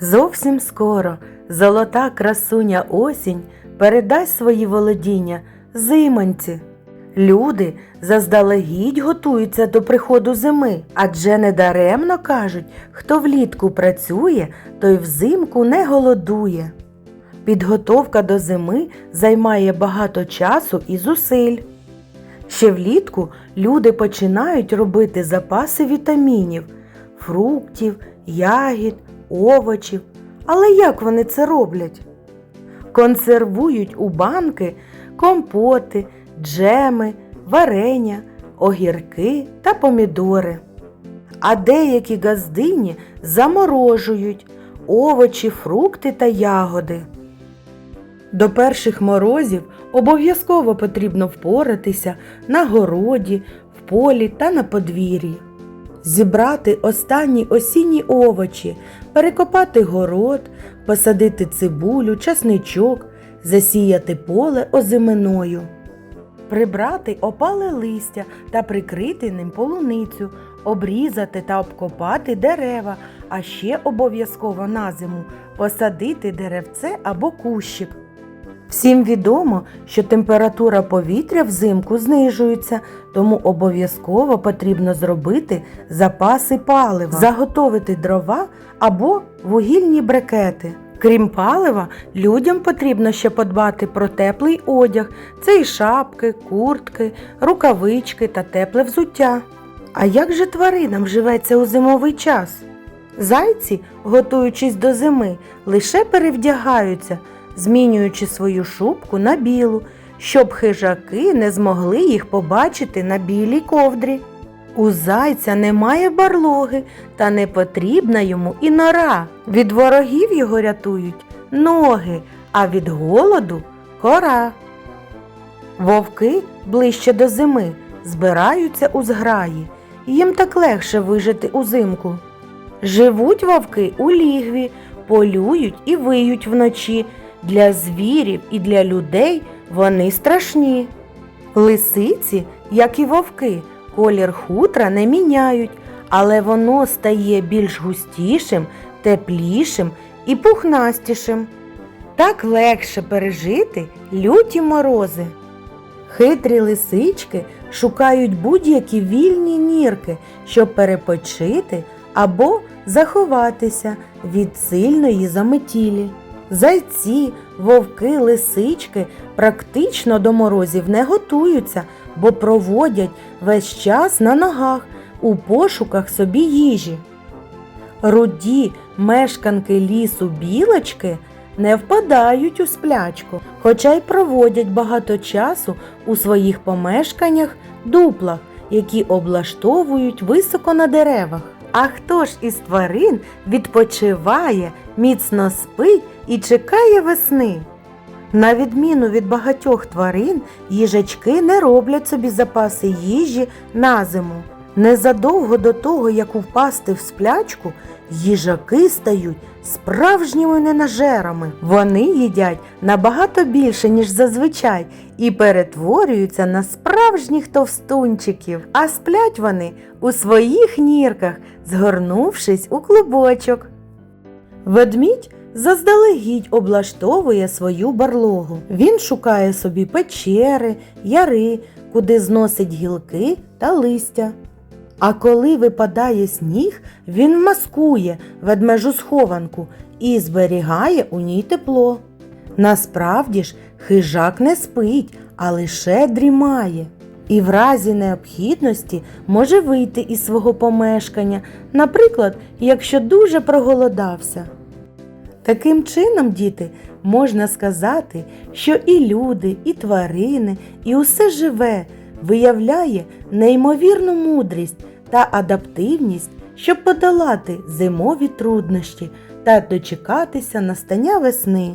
Зовсім скоро золота красуня осінь передасть свої володіння зимоньці. Люди заздалегідь готуються до приходу зими, адже недаремно кажуть, хто влітку працює, той взимку не голодує. Підготовка до зими займає багато часу і зусиль. Ще влітку люди починають робити запаси вітамінів, фруктів, ягід, овочів. Але як вони це роблять? Консервують у банки компоти, джеми, варення, огірки та помідори. А деякі газдині заморожують овочі, фрукти та ягоди. До перших морозів обов'язково потрібно впоратися на городі, в полі та на подвір'ї. Зібрати останні осінні овочі, перекопати город, посадити цибулю, часничок, засіяти поле озиминою. Прибрати опале листя та прикрити ним полуницю, обрізати та обкопати дерева, а ще обов'язково на зиму посадити деревце або кущик. Всім відомо, що температура повітря взимку знижується, тому обов'язково потрібно зробити запаси палива, заготовити дрова або вугільні брикети. Крім палива, людям потрібно ще подбати про теплий одяг, це і шапки, куртки, рукавички та тепле взуття. А як же тваринам живеться у зимовий час? Зайці, готуючись до зими, лише перевдягаються, змінюючи свою шубку на білу, щоб хижаки не змогли їх побачити на білій ковдрі. У зайця немає барлоги, та не потрібна йому і нора. Від ворогів його рятують ноги, а від голоду кора. Вовки ближче до зими збираються у зграї. Їм так легше вижити узимку. Живуть вовки у лігві, полюють і виють вночі. Для звірів і для людей вони страшні. Лисиці, як і вовки, колір хутра не міняють, але воно стає більш густішим, теплішим і пухнастішим. Так легше пережити люті морози. Хитрі лисички шукають будь-які вільні нірки, щоб перепочити або заховатися від сильної заметілі. Зайці, вовки, лисички практично до морозів не готуються, бо проводять весь час на ногах у пошуках собі їжі. Руді мешканки лісу білочки не впадають у сплячку, хоча й проводять багато часу у своїх помешканнях дуплах, які облаштовують високо на деревах. А хто ж із тварин відпочиває, міцно спить і чекає весни? На відміну від багатьох тварин, їжачки не роблять собі запаси їжі на зиму. Незадовго до того, як впасти в сплячку, їжаки стають справжніми ненажерами. Вони їдять набагато більше, ніж зазвичай, і перетворюються на справжніх товстунчиків. А сплять вони у своїх нірках, згорнувшись у клубочок. Ведмідь заздалегідь облаштовує свою барлогу. Він шукає собі печери, яри, куди зносить гілки та листя. А коли випадає сніг, він маскує ведмежу схованку і зберігає у ній тепло. Насправді ж, хижак не спить, а лише дрімає. І в разі необхідності може вийти із свого помешкання, наприклад, якщо дуже проголодався. Таким чином, діти, можна сказати, що і люди, і тварини, і усе живе виявляє неймовірну мудрість та адаптивність, щоб подолати зимові труднощі та дочекатися настання весни.